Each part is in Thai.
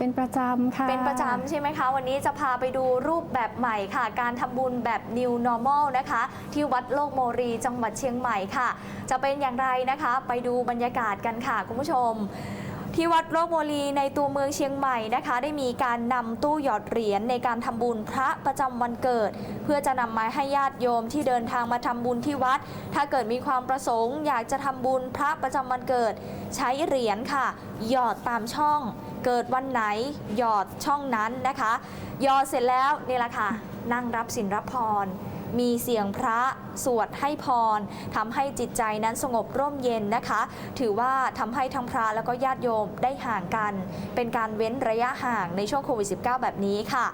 เป็นประจำค่ะ เป็นประจำใช่ไหมคะ วันนี้จะพาไปดูรูปแบบใหม่ค่ะ การทำบุญแบบ New Normal นะคะ ที่วัดโลกโมรีจังหวัดเชียงใหม่ค่ะ จะเป็นอย่างไรนะคะ ไปดูบรรยากาศกันค่ะ คุณผู้ชม ที่วัดโลกโมลีในตัวเมืองเชียงใหม่นะคะ ได้มีการนำตู้หยอดเหรียญในการทำบุญพระประจำวันเกิด เพื่อจะนำมาให้ญาติโยมที่เดินทางมาทำบุญที่วัด ถ้าเกิดมีความประสงค์ อยากจะทำบุญพระประจำวันเกิด ใช้เหรียญค่ะ หยอดตามช่อง เกิดวันไหนหยอดช่องนั้นนะคะหยอดเสร็จแล้วนี่แหละค่ะ นั่งรับสินรับพร มีเสียงพระสวดให้พรทำให้จิตใจนั้นสงบร่มเย็นนะคะ ถือว่าทำให้ทั้งพระแล้วก็ญาติโยมได้ห่างกัน เป็นการเว้นระยะห่างในช่วงโควิด -19 แบบนี้ค่ะ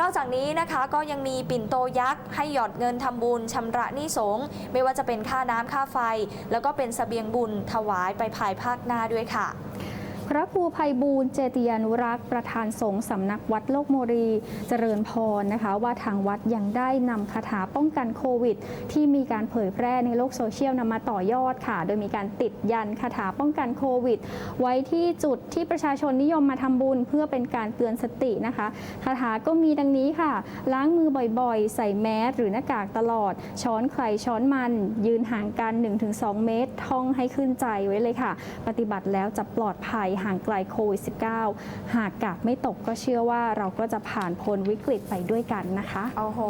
นอกจากนี้นะคะก็ยังมีปิ่นโตยักษ์ให้หยอดเงินทำบุญชำระหนี้สงไม่ว่าจะเป็นค่าน้ำค่าไฟ แล้วก็เป็นเสบียงบุญถวายไปภายภาคหน้าด้วยค่ะ พระครูภัยบูลเจติยานุรักษ์ ประธานสงฆ์สำนักวัดโลกโมรีเจริญพรนะคะ ว่าทางวัดยังได้นำคาถาป้องกันโควิด ที่มีการเผยแพร่ในโลกโซเชียลนำมาต่อยอดค่ะ โดยมีการติดยันคาถาป้องกันโควิด ไว้ที่จุดที่ประชาชนนิยมมาทำบุญ เพื่อเป็นการเตือนสตินะคะคาถาก็มีดังนี้ค่ะ ล้างมือบ่อยๆ ใส่แมสหรือหน้ากากตลอด ช้อนใครช้อนมัน ยืนห่างกัน 1-2 เมตร ท่องให้ขึ้นใจไว้เลยค่ะ ปฏิบัติแล้วจะปลอดภัยห่างไกลโควิด -19 หากกาดไม่ตกก็เชื่อว่าเราก็จะผ่านพ้นวิกฤตไปด้วยกันนะคะ โอ้โห